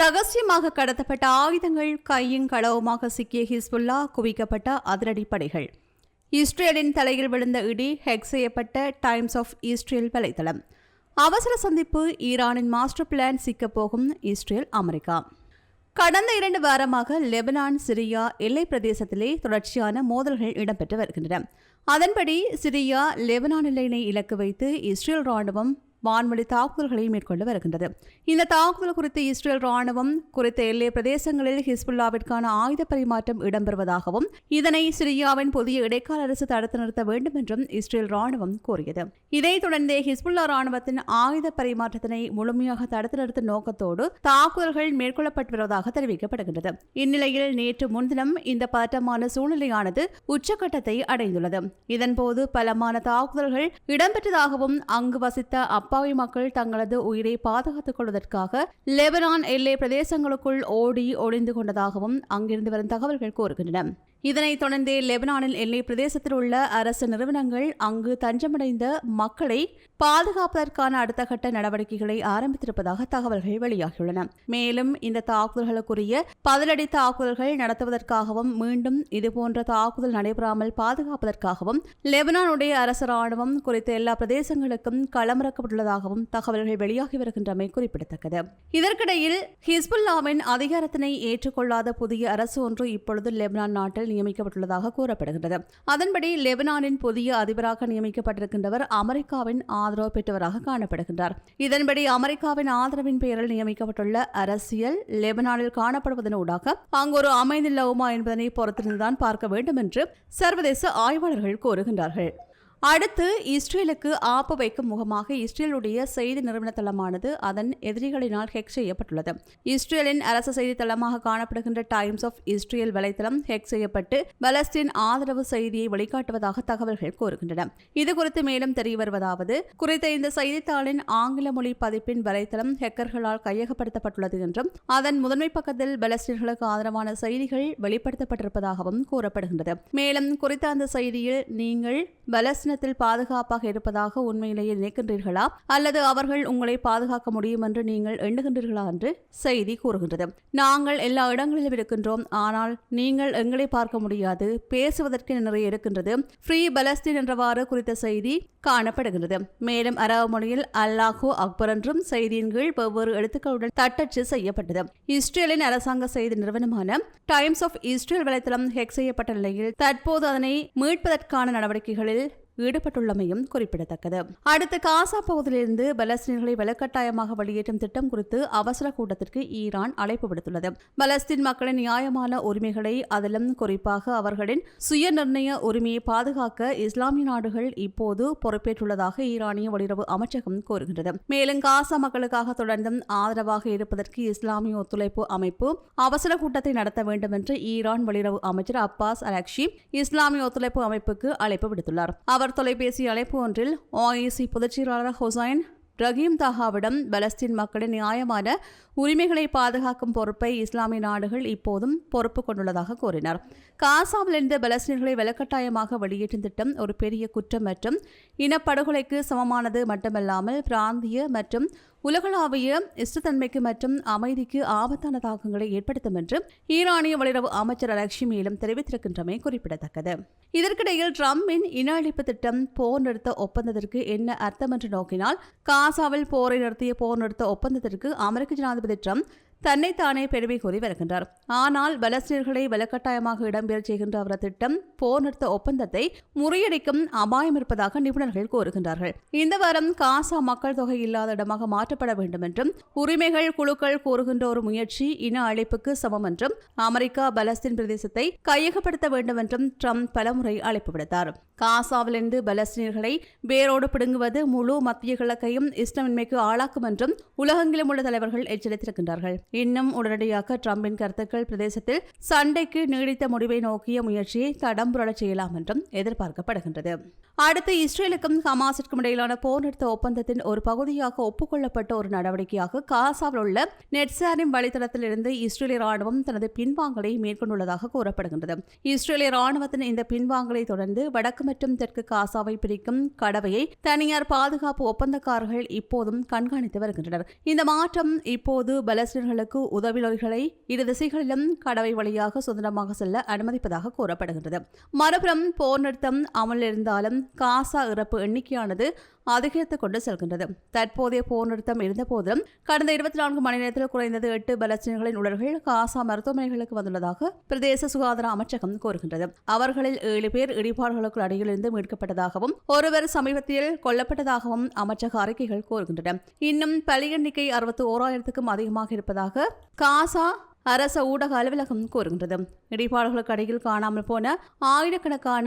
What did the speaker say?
ரகசியமாக கடத்தப்பட்ட ஆயுதங்கள் கையும் களவுமாக சிக்கிய ஹிஸ்புல்லா குவிக்கப்பட்ட அதிரடி படைகள் இஸ்ரேலின் தலையில் விழுந்த இடி ஹெக் செய்யப்பட்ட டைம்ஸ் ஆஃப் இஸ்ரேல் வலைத்தளம் அவசர சந்திப்பு ஈரானின் மாஸ்டர் பிளான் சிக்கப்போகும் இஸ்ரேல் அமெரிக்கா. கடந்த இரண்டு வாரமாக லெபனான் சிரியா எல்லை பிரதேசத்திலே தொடர்ச்சியான மோதல்கள் இடம்பெற்று வருகின்றன. அதன்படி சிரியா லெபனான் எல்லையினை இலக்கு வைத்து இஸ்ரேல் ராணுவம் வான்வழி தாக்குதல்களை மேற்கொண்டு வருகின்றது. இந்த தாக்குதல் குறித்து இஸ்ரேல் ராணுவம் குறித்த எல்லை பிரதேசங்களில் ஹிஸ்புல்லாவிற்கான ஆயுத பரிமாற்றம் இடம்பெறுவதாகவும் இதனை சிரியாவின் புதிய இடைக்கால அரசு தடுத்து நிறுத்த வேண்டும் என்றும் இஸ்ரேல் ராணுவம் கூறியது இதைத் தொடர்ந்தே ஹிஸ்புல்லா ராணுவத்தின் ஆயுத பரிமாற்றத்தினை முழுமையாக தடுத்து நிறுத்தும் நோக்கத்தோடு தாக்குதல்கள் மேற்கொள்ளப்பட்டு வருவதாக தெரிவிக்கப்படுகின்றது. இந்நிலையில் நேற்று முன்தினம் இந்த பதட்டமான சூழ்நிலையானது உச்சக்கட்டத்தை அடைந்துள்ளது. இதன்போது பலமான தாக்குதல்கள் இடம்பெற்றதாகவும் அங்கு வசித்த அப்பாவி மக்கள் தங்களது உயிரை பாதுகாத்துக் கொள்வதற்காக லெபனான் எல்லை பிரதேசங்களுக்குள் ஓடி ஒளிந்து கொண்டதாகவும் அங்கிருந்து வரும் தகவல்கள் கூறுகின்றன. இதனைத் தொடர்ந்தே லெபனானில் எல்லை பிரதேசத்தில் உள்ள அரசு நிறுவனங்கள் அங்கு தஞ்சமடைந்த மக்களை பாதுகாப்பதற்கான அடுத்த கட்ட நடவடிக்கைகளை ஆரம்பித்திருப்பதாக தகவல்கள் வெளியாகியுள்ளன. மேலும் இந்த தாக்குதல்களுக்குரிய பதிலடி தாக்குதல்கள் நடத்துவதற்காகவும் மீண்டும் இதுபோன்ற தாக்குதல் நடைபெறாமல் பாதுகாப்பதற்காகவும் லெபனானுடைய அரசு ராணுவம் குறித்த எல்லா பிரதேசங்களுக்கும் உள்ளதாகவும் தகவல்கள் வெளியாகி வருகின்றமை குறிப்பிடத்தக்கது. இதற்கிடையில் ஹிஸ்புல்லாவின் அதிகாரத்தினை ஏற்றுக்கொள்ளாத புதிய அரசு ஒன்று இப்பொழுது லெபனான் நாட்டில் நியமிக்கப்பட்டுள்ளதாக கூறப்படுகின்றது. அதன்படி லெபனானின் புதிய அதிபராக நியமிக்கப்பட்டிருக்கின்றவர் அமெரிக்காவின் ஆதரவு பெற்றவராக காணப்படுகின்றார். இதன்படி அமெரிக்காவின் ஆதரவின் பெயரில் நியமிக்கப்பட்டுள்ள அரசியல் லெபனானில் காணப்படுவதனூடாக அங்கு ஒரு அமைந்தில்லவுமா என்பதனை பொறுத்திருந்துதான் பார்க்க வேண்டும் என்று சர்வதேச ஆய்வாளர்கள் கூறுகின்றார்கள். அடுத்து இஸ்ரேலுக்கு ஆப்பு வைக்கும் முகமாக இஸ்ரேலுடைய செய்தி நிறுவன தளமானது அதன் எதிரிகளினால் ஹெக் செய்யப்பட்டுள்ளது. இஸ்ரேலின் அரசு செய்தி தளமாக காணப்படுகின்ற டைம்ஸ் ஆஃப் இஸ்ரேல் வலைத்தளம் ஹெக் செய்யப்பட்டு பலஸ்தீன் ஆதரவு செய்தியை வெளிக்காட்டுவதாக தகவல்கள் கூறுகின்றன. இது குறித்து மேலும் தெரிய வருவதாவது குறித்த இந்த செய்தித்தாளின் ஆங்கில மொழி பதிப்பின் வலைத்தளம் ஹெக்கர்களால் கையகப்படுத்தப்பட்டுள்ளது என்றும் அதன் முதன்மை பக்கத்தில் பலஸ்தீன்களுக்கு ஆதரவான செய்திகள் வெளிப்படுத்தப்பட்டிருப்பதாகவும் கூறப்படுகின்றது. மேலும் குறித்த அந்த செய்தியில் நீங்கள் பிரச்சனத்தில் பாதுகாப்பாக இருப்பதாக உண்மையிலேயே நினைக்கின்றீர்களா? அல்லது அவர்கள் உங்களை பாதுகாக்க முடியும் என்று நீங்கள் எண்ணுகின்றீர்களா என்று செய்தி கூறுகின்றது. நாங்கள் எல்லா இடங்களிலும் இருக்கின்றோம். ஆனால் நீங்கள் எங்களை பார்க்க முடியாது. பேசுவதற்கு நிறைய இருக்கின்றது. ஃப்ரீ பலஸ்தீன் என்றவாறு குறித்த செய்தி காணப்படுகின்றது. மேலும் அரபு மொழியில் அல்லாஹோ அக்பர் என்றும் செய்தியின் கீழ் வெவ்வேறு எழுத்துக்களுடன் தட்டச்சு செய்யப்பட்டது. இஸ்ரேலின் அரசாங்க செய்தி நிறுவனமான டைம்ஸ் ஆஃப் இஸ்ரேல் வலைத்தளம் ஹெக் செய்யப்பட்ட நிலையில் தற்போது அதனை மீட்பதற்கான நடவடிக்கைகளில் ஈடுபட்டுள்ளமையும் குறிப்பிடத்தக்கது. அடுத்து காசா பகுதியிலிருந்து பலஸ்தீன்களை வலுக்கட்டாயமாக வெளியேற்றும் திட்டம் குறித்து அவசர கூட்டத்திற்கு ஈரான் அழைப்பு விடுத்துள்ளது. பலஸ்தீன் மக்களின் நியாயமான உரிமைகளை அதிலும் குறிப்பாக அவர்களின் சுய நிர்ணய உரிமையை பாதுகாக்க இஸ்லாமிய நாடுகள் இப்போது பொறுப்பேற்றுள்ளதாக ஈரானிய வெளியுறவு அமைச்சகம் கூறுகின்றது. மேலும் காசா மக்களுக்காக தொடர்ந்தும் ஆதரவாக இருப்பதற்கு இஸ்லாமிய ஒத்துழைப்பு அமைப்பு அவசர கூட்டத்தை நடத்த வேண்டும் என்று ஈரான் வெளியுறவு அமைச்சர் அப்பாஸ் அலக்ஷி இஸ்லாமிய ஒத்துழைப்பு அமைப்புக்கு அழைப்பு விடுத்துள்ளார். அவர் அவர் தொலைபேசி அழைப்பு ஒன்றில் ஓஐசி பொதுச் செயலாளர் ஹொசைன் ரஹீம் தாஹாவிடம் பலஸ்தீன் மக்களின் நியாயமான உரிமைகளை பாதுகாக்கும் பொறுப்பை இஸ்லாமிய நாடுகள் இப்போதும் பொறுப்பு கொண்டுள்ளதாக கூறினார். காசாவிலிருந்து பலஸ்தீன்களை வலுக்கட்டாயமாக வெளியேற்றும் திட்டம் ஒரு பெரிய குற்றம் மற்றும் இனப்படுகொலைக்கு சமமானது மட்டுமல்லாமல் பிராந்திய மற்றும் உலகளாவிய இஷ்டத்தன்மைக்கு மற்றும் அமைதிக்கு ஆபத்தான தாக்கங்களை ஏற்படுத்தும் என்று ஈரானிய வெளியுறவு அமைச்சர் அலக்ஷி மேலும் தெரிவித்திருக்கின்றமை குறிப்பிடத்தக்கது. இதற்கிடையில் ட்ரம்பின் இன அழிப்பு திட்டம் போர் நிறுத்த ஒப்பந்தத்திற்கு என்ன அர்த்தம் என்று நோக்கினால் காசாவில் போரை நிறுத்திய போர் நிறுத்த ஒப்பந்தத்திற்கு அமெரிக்க ஜனாதிபதி ட்ரம்ப் தன்னைத்தானே பெருமை கூறி வருகின்றார். ஆனால் பலஸ்தீனர்களை வலுக்கட்டாயமாக இடம்பெறச் செய்கின்ற அவரது திட்டம் போர் நிறுத்த ஒப்பந்தத்தை முறியடிக்கும் அபாயம் இருப்பதாக நிபுணர்கள் கூறுகின்றார்கள். இந்த வாரம் காசா மக்கள் தொகை இல்லாத இடமாக மாற்றப்பட வேண்டும் என்றும் உரிமைகள் குழுக்கள் கூறுகின்ற ஒரு முயற்சி இன அழைப்புக்கு சமம் என்றும் அமெரிக்கா பலஸ்தீன் பிரதேசத்தை கையகப்படுத்த வேண்டும் என்றும் ட்ரம்ப் பலமுறை அழைப்பு விடுத்தார். காசாவிலிருந்து பலஸ்தீனர்களை வேரோடு பிடுங்குவது முழு மத்திய கிழக்கையும் இஷ்டமின்மைக்கு ஆளாக்கும் என்றும் உலகெங்கிலும் உள்ள தலைவர்கள் எச்சரித்திருக்கின்றார்கள். இன்னும் உடனடியாக ட்ரம்பின் கருத்துக்கள் பிரதேசத்தில் சண்டைக்கு நீடித்த முடிவை நோக்கிய முயற்சியை தடம் புரளச் செய்யலாம் என்றும் எதிர்பார்க்கப்படுகின்றது. அடுத்து இஸ்ரேலுக்கும் ஹமாஸிற்கும் இடையிலான போர் நிறுத்த ஒப்பந்தத்தின் ஒரு பகுதியாக ஒப்புக்கொள்ளப்பட்ட ஒரு நடவடிக்கையாக காசாவில் உள்ள நெட்சாரின் வழித்தடத்திலிருந்து இஸ்ரேலிய ராணுவம் தனது பின்வாங்கலை மேற்கொண்டுள்ளதாக கூறப்படுகின்றது. இஸ்ரேலிய ராணுவத்தின் இந்த பின்வாங்கலை தொடர்ந்து வடக்கு மற்றும் தெற்கு காசாவை பிரிக்கும் கடவையை தனியார் பாதுகாப்பு ஒப்பந்தக்காரர்கள் இப்போதும் கண்காணித்து வருகின்றனர். இந்த மாற்றம் இப்போது பலஸ்தீனர்களுக்கு பயணிகளுக்கு உதவி இரு திசைகளிலும் கடவை வழியாக சுதந்திரமாக செல்ல அனுமதிப்பதாக கூறப்படுகின்றது. மறுபுறம் போர் நிறுத்தம் அமலிருந்தாலும் காசா இறப்பு எண்ணிக்கையானது அதிகரித்துக் கொண்டு செல்கின்றது. தற்போதைய போர் நிறுத்தம் இருந்தபோதும் கடந்த இருபத்தி நான்கு மணி நேரத்தில் குறைந்தது எட்டு பலஸ்தீனர்களின் உடல்கள் காசா மருத்துவமனைகளுக்கு வந்துள்ளதாக பிரதேச சுகாதார அமைச்சகம் கூறுகின்றது. அவர்களில் ஏழு பேர் இடிபாடுகளுக்கு அடியிலிருந்து மீட்கப்பட்டதாகவும் ஒருவர் சமீபத்தில் கொல்லப்பட்டதாகவும் அமைச்சக அறிக்கைகள் கூறுகின்றன. இன்னும் பலி எண்ணிக்கை அறுபத்தி ஓராயிரத்துக்கும் அதிகமாக இருப்பதாக காசா அரச ஊடக அலுவலகம் கூறுகின்றது. இடிபாடுகளுக்கு அடியில் காணாமல் போன ஆயிரக்கணக்கான